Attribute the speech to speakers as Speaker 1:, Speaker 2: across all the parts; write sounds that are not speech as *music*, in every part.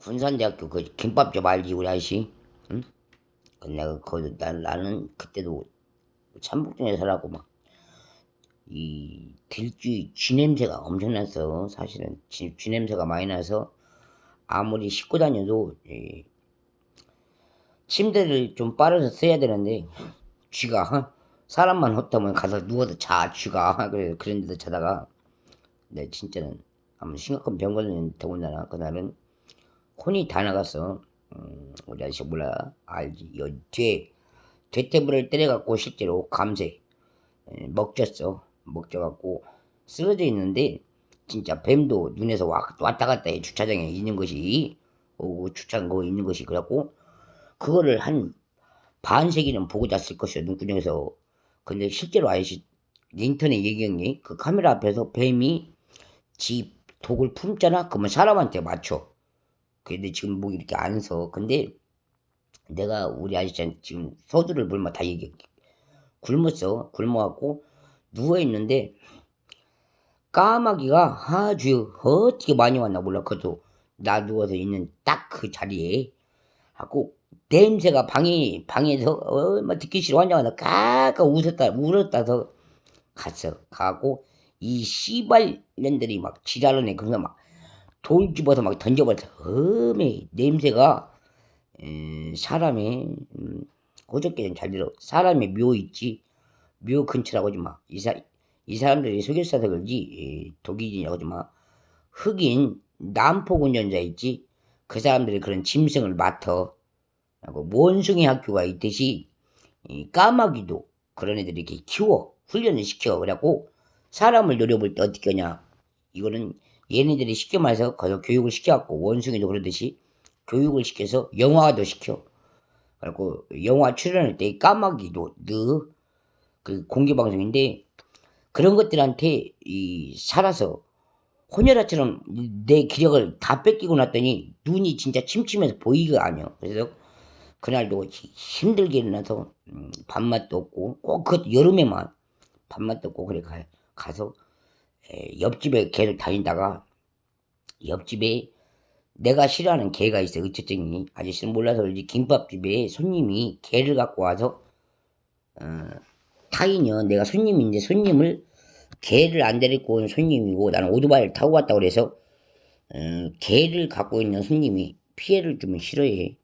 Speaker 1: 군산대학교 그 김밥집 알지 우리 아저씨? 응? 그 내가 거기 나, 나는 그때도 참북동에 살았고 막 이 들쥐 쥐 냄새가 엄청났어 사실은 쥐, 쥐 냄새가 많이 나서 아무리 씻고 다녀도 이 침대를 좀 빨아서 써야 되는데 쥐가 어? 사람만 헛다면 가서 누워서 자 쥐가 그래 그런 데서 자다가 내 진짜는 아무 심각한 병 걸린 더군다나 그날은 혼이 다 나갔어. 음, 우리 아저씨 몰라. 알지? 여 뒤에 뒤태부를 때려갖고 실제로 감새 에, 먹졌어. 먹져갖고 쓰러져 있는데 진짜 뱀도 눈에서 와, 왔다 갔다 해. 주차장에 있는 것이. 오고 주차장 거기 있는 것이. 그래갖고 그거를 한 반세기는 보고 잤을 것이야 눈구녕에서. 근데 실제로 아저씨 인터넷 얘기한 그 카메라 앞에서 뱀이 지 독을 품잖아? 그러면 사람한테 맞춰 근데 지금 뭐 이렇게 안 서. 근데 내가 우리 아저씨한테 지금 서두를 불면 다 얘기할게. 굶었어. 굶어갖고 누워있는데 까마귀가 아주 어떻게 많이 왔나 몰라. 그것도 나 누워서 있는 딱 그 자리에 하고 냄새가 방에 방에서 얼마 듣기 싫어 환장하다 까까 웃었다 울었다서 갔어. 가고 이 씨발년들이 막 지랄하네. 그래서 막 돌 집어서 막 던져버렸어. 어메 냄새가 에, 사람의 음, 좀잘 들어. 사람의 묘 있지. 묘 근처라고 하지 마. 이, 사, 이 사람들이 그러지 에, 독이지라고 하지 마. 흑인 남포 운전자 있지. 그 사람들이 그런 짐승을 맡아. 하고 원숭이 학교가 있듯이 이 까마귀도 그런 애들이 이렇게 키워 훈련을 시켜 그래갖고 사람을 노려볼 때 어떻게 하냐 이거는 얘네들이 쉽게 말해서 교육을 시켜갖고 원숭이도 그러듯이 교육을 시켜서 영화도 시켜. 그리고 영화 출연할 때 까마귀도 너그 공개 방송인데 그런 것들한테 이 살아서 혼혈아처럼 내 기력을 다 뺏기고 났더니 눈이 진짜 침침해서 보이가 아니야. 그래서 그날도 힘들게 일어나서 음, 밥맛도 없고 꼭 그 여름에만 밥맛도 없고 그래 가, 가서 에, 옆집에 계속 다니다가 옆집에 내가 싫어하는 개가 있어 어쨌든이. 아저씨는 몰라서 그러지 김밥집에 손님이 개를 갖고 와서 어, 타인이요 내가 손님인데 손님을 개를 안 데리고 온 손님이고 나는 오토바이를 타고 갔다 그래서 어, 개를 갖고 있는 손님이 피해를 주면 싫어해.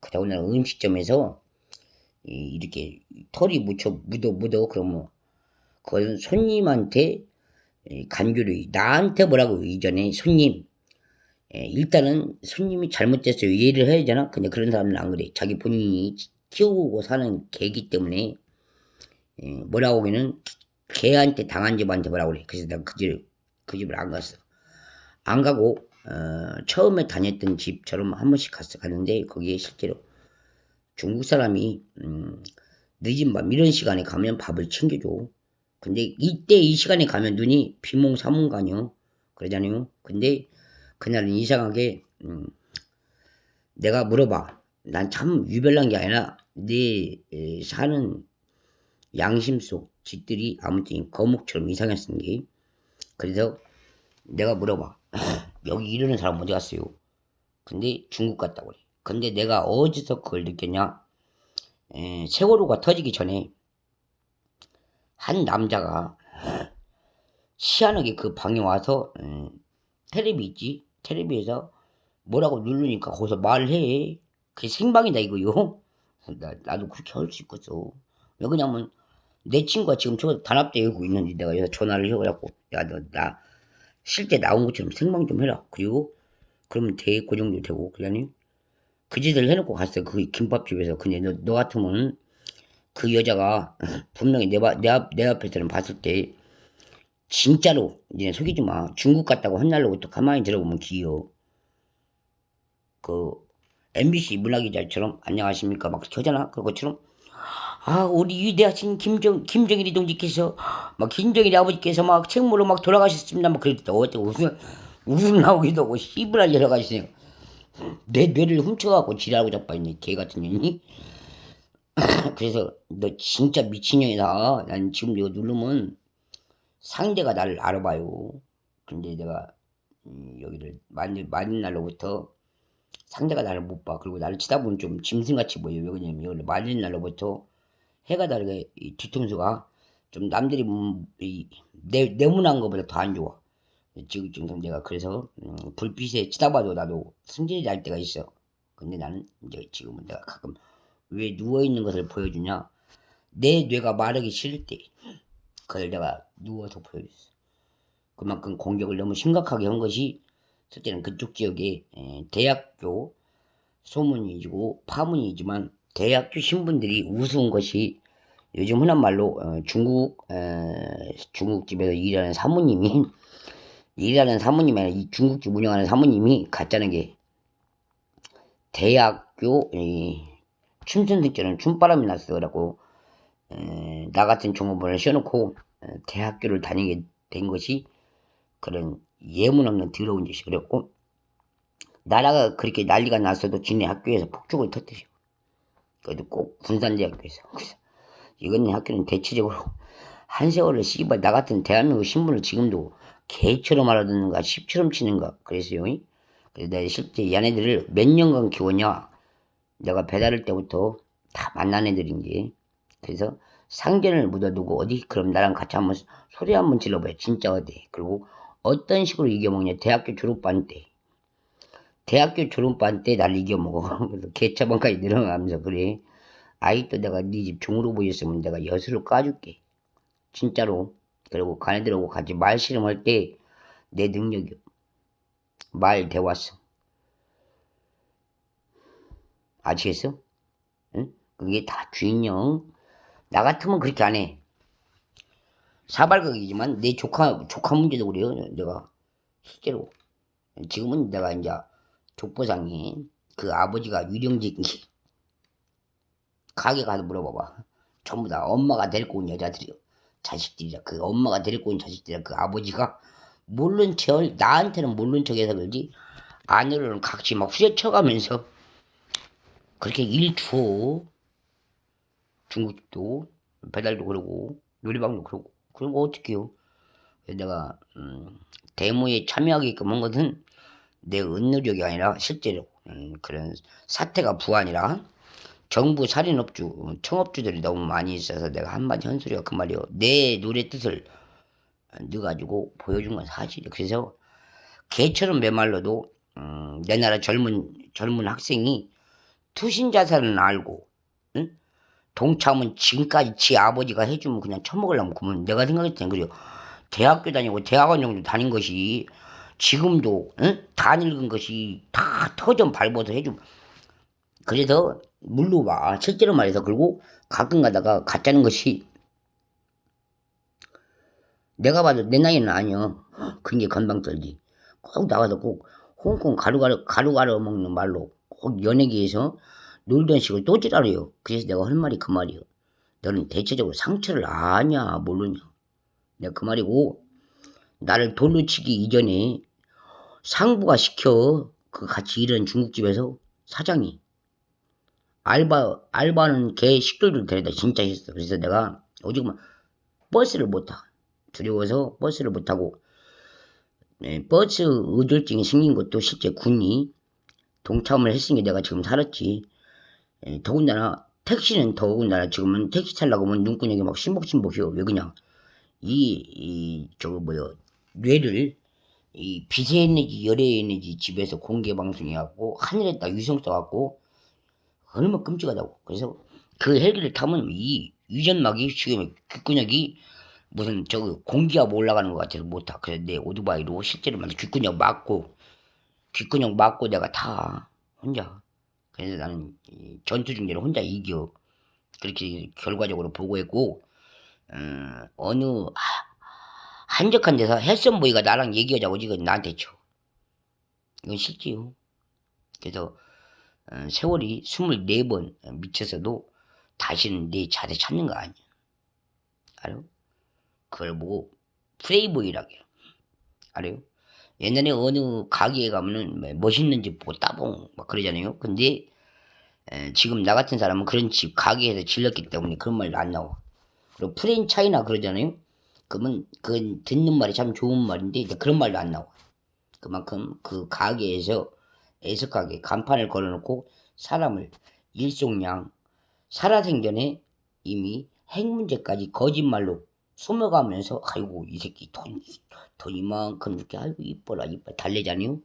Speaker 1: 그러고 나는 음식점에서 이, 이렇게 털이 묻혀 묻어 묻어 그러면 그건 손님한테 이 간교를 나한테 뭐라고 이전에 손님. 예, 일단은 손님이 잘못됐어요. 이해를 해야 되잖아 근데 그런 사람은 안 그래 자기 본인이 키우고 사는 개기 때문에 예, 뭐라고 하기는 개한테 당한 집한테 뭐라고 그래. 그래서 내가 그, 집, 그 집을 안 갔어. 안 가고 어, 처음에 다녔던 집처럼 한 번씩 갔어 갔는데 거기에 실제로 중국 사람이 음, 늦은 밤 이런 시간에 가면 밥을 챙겨줘 근데 이때 이 시간에 가면 눈이 비몽사몽가녀 그러잖아요. 근데 그날은 이상하게 음, 내가 물어봐. 난 참 유별난 게 아니라 내 에, 사는 양심 속 짓들이 아무튼 거목처럼 이상했은 게. 그래서 내가 물어봐. *laughs* 여기 이러는 사람 어디 갔어요? 근데 중국 갔다고 그래. 근데 내가 어디서 그걸 느꼈냐? 에, 세월호가 터지기 전에 한 남자가 희한하게 그 방에 와서 음, 테레비 있지? 테레비에서 뭐라고 누르니까 거기서 말을 해. 그게 생방이다 이거요 나, 나도 그렇게 할 수 있겠어. 왜 그냐면 내 친구가 지금 저 단합대회고 있는데 내가 여기서 전화를 해가지고 야 너 나 실제 나온 것처럼 생방 좀 해라. 그리고 그러면 돼그 정도 되고. 그러니 그 짓을 해놓고 갔어. 그 김밥집에서. 근데 너, 너 같으면 그 여자가 분명히 내, 바- 내, 앞, 내 앞에서는 봤을 때 진짜로 이제 속이지 마. 중국 갔다고 한 날로부터 가만히 들어보면 기어 그 MBC 문화기자처럼 안녕하십니까? 막 켜잖아 그것처럼 아 우리 위대하신 김정 김정일이 동지께서 막 김정일이 아버지께서 막 책무로 막 돌아가셨습니다. 막 그랬다. 어때 웃음 웃음 나오기도 하고 씨부랄 여러 가지 내 뇌를 훔쳐갖고 지랄하고 자빠졌네. 개 같은 년이 그래서 너 진짜 미친년이다. 난 지금 이거 누르면 상대가 나를 알아봐요. 근데 내가 음, 여기를 만일 만일 날로부터 상대가 나를 못 봐. 그리고 나를 치다보면 좀 짐승같이 보여. 왜 그러냐면 이걸 말린 날로부터 해가 다르게 이 뒤통수가 좀 남들이 음, 이 내, 내문한 것보다 더 안 좋아. 지금 내가 그래서 음, 불빛에 치다봐도 나도 승질이 날 때가 있어. 근데 나는 이제 지금은 내가 가끔 왜 누워 있는 것을 보여주냐? 내 뇌가 마르기 싫을 때 그걸 내가 누워서 보여줬어. 그만큼 공격을 너무 심각하게 한 것이 실제는 그쪽 지역에 에, 대학교 소문이고 파문이지만 대학교 신분들이 우스운 것이 요즘 흔한 말로 어, 중국 에, 중국집에서 일하는 사모님이 *laughs* 일하는 사모님이 아니라 이 중국집 운영하는 사모님이 가짜는 게 대학교 이, 춤선생처럼 춤바람이 났어 라고 에, 나 같은 종업원을 씌워놓고 에, 대학교를 다니게 된 것이 그런 예문 없는 더러운 짓이 그랬고 나라가 그렇게 난리가 났어도 지네 학교에서 폭죽을 터뜨려. 그래도 꼭 군산대학교에서. 그래서 이건 학교는 대체적으로 한 세월을 씨발 나 같은 대한민국 신분을 지금도 개처럼 알아듣는가 십처럼 치는가 그랬어요. 그래서 내가 실제 얘네들을 몇 년간 키웠냐 내가 배달할 때부터 다 만난 애들인지. 그래서 상견을 묻어두고 어디 그럼 나랑 같이 한번 소리 한번 질러봐요. 진짜 어디? 그리고 어떤 식으로 이겨먹냐? 대학교 졸업반 때. 대학교 졸업반 때 날 이겨먹어. *laughs* 그래서 개차반까지 늘어가면서 그래. 아직도 내가 네 집 종으로 보였으면 내가 여수를 까줄게. 진짜로. 그리고 가네들하고 같이 말 실험할 때 내 능력이 말 대왔어 아시겠어? 응? 그게 다 주인형 나 같으면 그렇게 안 해. 사발각이지만 내 조카 조카 문제도 그래요. 내가 실제로 지금은 내가 이제 족보상에 그 아버지가 유령진 가게 가서 물어봐봐. 전부 다 엄마가 데리고 온 여자들이요. 자식들이라 그 엄마가 데리고 온 자식들이라 그 아버지가 모른 척 나한테는 모른 척해서 그러지 아내로는 각시 막 후려쳐가면서 그렇게 일투어 중국집도 배달도 그러고 요리방도 그러고 그런 거 어떡해요? 내가 음, 데모에 참여하게끔 한 것은 내 은노력이 아니라 실제로 음, 그런 사태가 부안이라 정부 살인업주 청업주들이 너무 많이 있어서 내가 한마디 헌소리가 그 말이요. 내 노래 뜻을 넣어가지고 보여준 건 사실이에요. 그래서 개처럼 메말라도 음, 내 나라 젊은 젊은 학생이 투신 자살은 알고 응? 동참은 지금까지 지 아버지가 해주면 그냥 처먹으려면 그러면 내가 생각했을 땐 그래요. 대학교 다니고 대학원 정도 다닌 것이 지금도 응? 다 늙은 것이 다 터전 밟아서 해주면 그래서 물러봐 실제로 말해서 그리고 가끔 가다가 가짜는 것이 내가 봐도 내 나이는 아니여 그게 건방 떨지 꼭 나가서 꼭 홍콩 가루가루 가루가루 먹는 말로 꼭 연예계에서 놀던 식을 또 지랄해요. 그래서 내가 할 말이 그 말이요. 너는 대체적으로 상처를 아냐 모르냐. 내가 그 말이고 나를 돌로 치기 이전에 상부가 시켜 그 같이 일하는 중국집에서 사장이 알바 알바는 개 식돌들 데려다 진짜 했어. 그래서 내가 오직만 버스를 못 타. 두려워서 버스를 못 타고 네, 버스 의존증이 생긴 것도 실제 군이 동참을 했으니 내가 지금 살았지. 에, 더군다나 택시는 더군다나 지금은 택시 타려고 하면 눈구녕이 막 심복심복해요. 왜 그냥 이, 이 저거 뭐야 뇌를 이 비세에너지 열애에너지 집에서 공개 방송해갖고 하늘에다 위성 써갖고 얼마나 끔찍하다고. 그래서 그 헬기를 타면 이 유전막이 지금 귓근육이 무슨 저거 공기압 올라가는 것 같아서 못 타. 그래서 내 오토바이로 실제로 막 귓근육 맞고 귓근육 맞고 내가 타 혼자. 그래서 나는 이 전투 중계를 혼자 이겨. 그렇게 결과적으로 보고했고 어, 어느 하- 한적한 데서 헬선보이가 나랑 얘기하자고 지금 나한테 쳐. 이건 실제요. 그래서 어, 세월이 24번 미쳐서도 다시는 내 자리 찾는 거 아니야. 알아요? 그걸 보고 프레이보이라고 해요. 알아요? 옛날에 어느 가게에 가면은 뭐 멋있는 집 보고 따봉 막 그러잖아요. 근데 에, 지금 나 같은 사람은 그런 집 가게에서 질렀기 때문에 그런 말안 나와. 그리고 프랜차이나 그러잖아요. 그러면 그건 듣는 말이 참 좋은 말인데 그런 말도 안 나와. 그만큼 그 가게에서 애석하게 간판을 걸어놓고 사람을 일송양 살아생전에 이미 핵 문제까지 거짓말로 소멸가면서 아이고 이 새끼 돈, 돈 이만큼 이렇게. 아이고 이뻐라 이뻐 달래자니요?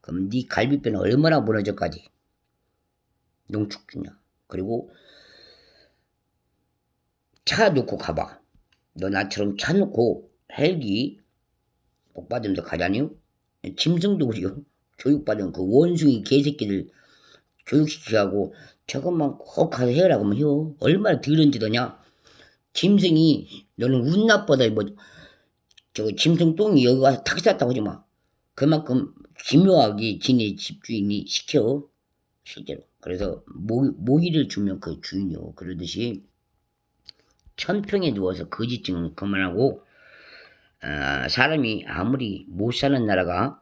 Speaker 1: 그럼 네 갈비뼈는 얼마나 무너져까지? 농축주냐 그리고 차 놓고 가봐. 너 나처럼 차 놓고 헬기 복 받으면서 가자니요? 짐승도 그래요. 교육받은 그 원숭이 개새끼들 교육시키고 저것만 꼭 가서 해라 그러면 해요. 얼마나 더러운 짓하냐 짐승이 너는 운나보다 뭐 저 짐승 똥이 여기 와서 탁 쌌다고 하지 마. 그만큼 기묘하게 지네 집주인이 시켜 실제로. 그래서 모, 모기를 주면 그 주인이요. 그러듯이 천평에 누워서 거짓증은 그만하고 아, 사람이 아무리 못 사는 나라가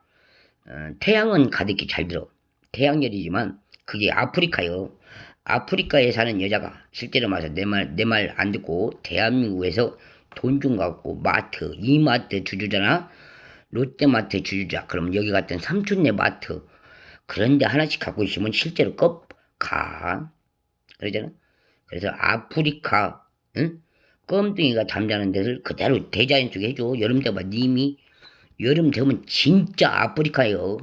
Speaker 1: 어, 태양은 가득히 잘 들어. 태양열이지만 그게 아프리카요 아프리카에 사는 여자가 실제로 말해서 내 말 내 말 안 듣고 대한민국에서 돈 좀 갖고 마트 이마트 주주잖아? 롯데마트 주주자. 그럼 여기 같은 삼촌네 마트. 그런데 하나씩 갖고 있으면 실제로 껍가. 그러잖아? 그래서 아프리카 응? 껌둥이가 잠자는 데를 그대로 대자연 쪽에 해줘. 여름 되면 님이. 여름 되면 진짜 아프리카예요.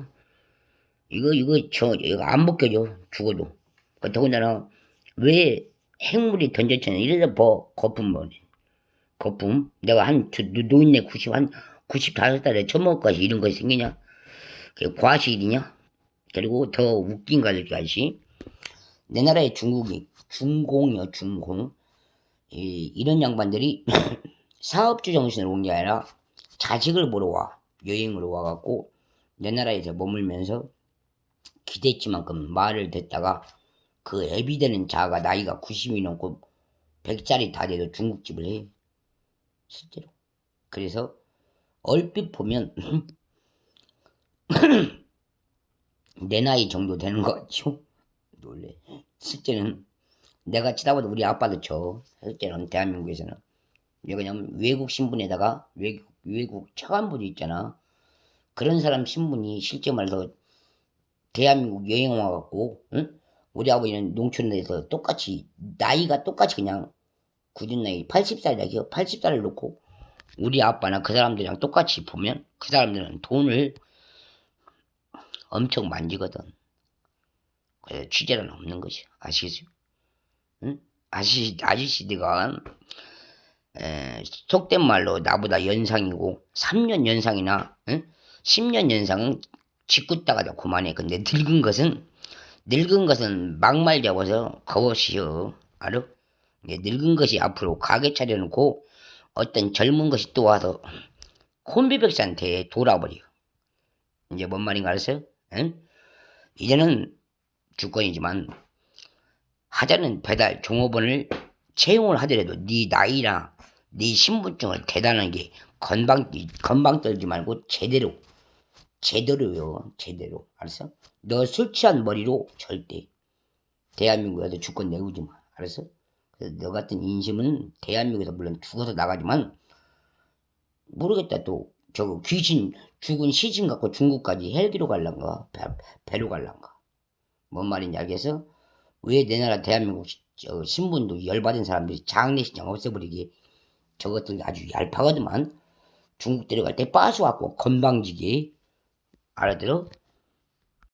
Speaker 1: 이거 이거 저 이거 안 벗겨져 죽어도 그 더군다나 왜 핵물이 던졌잖아 이래서 뭐 거품 뭐네 거품? 내가 한 노인네 90 한 95살에 처먹을 것이 이런 것이 생기냐? 그게 과실이냐? 그리고 더 웃긴 것까지 내 나라의 중국이 중공이요 중공. 이, 이런 양반들이 *clears throat* 사업주 정신으로 온 게 아니라 자식을 보러 와 여행으로 와갖고 내 나라에서 머물면서 기대치만큼 말을 듣다가 그 애비 되는 자가 나이가 90이 넘고 100살이 다 돼도 중국집을 해. 실제로. 그래서 얼핏 보면 *clears throat* 내 나이 정도 되는 것 같죠? 놀래. 실제는 내가 치다 보다 우리 아빠도 쳐. 실제로는 대한민국에서는. 왜 그냐면 외국 신분에다가 외국, 외국 차관분이 있잖아. 그런 사람 신분이 실제 말해서 대한민국 여행 와갖고 응? 우리 아버지는 농촌에서 똑같이 나이가 똑같이 그냥 굳은 나이 80살이라기요 80살을 놓고 우리 아빠나 그 사람들이랑 똑같이 보면 그 사람들은 돈을 엄청 만지거든 그래서 취재는 없는 것이 아시겠어요? 응? 아시, 아저씨들가 에, 속된 말로 나보다 연상이고 3년 연상이나 응? 10년 연상은 짓궂다가도 그만해 근데 늙은 것은 늙은 것은 막말 잡아서 겁없이요 알아? 이게 늙은 것이 앞으로 가게 차려놓고 어떤 젊은 것이 또 와서 콤비백사한테 돌아버려 이제 뭔 말인가 알았어요? 응? 이제는 주권이지만 하자는 배달 종업원을 채용을 하더라도 네 나이나 네 신분증을 대단한 게 건방 건방 떨지 말고 제대로 제대로요 제대로. 알았어? 너 술 취한 머리로 절대 대한민국에서 주권 내우지 마. 알았어? 그래서 너 같은 인심은 대한민국에서 물론 죽어서 나가지만 모르겠다 또. 저거 귀신 죽은 시신 갖고 중국까지 헬기로 갈란가? 배, 배로 갈란가? 뭔 말인지 알겠어? 왜 내 나라 대한민국 시- 저 신분도 열받은 사람들이 장례식장 없애버리게 저것들 아주 얄팍하더만. 중국 데려갈 때 빠져갖고 건방지게 알아들어?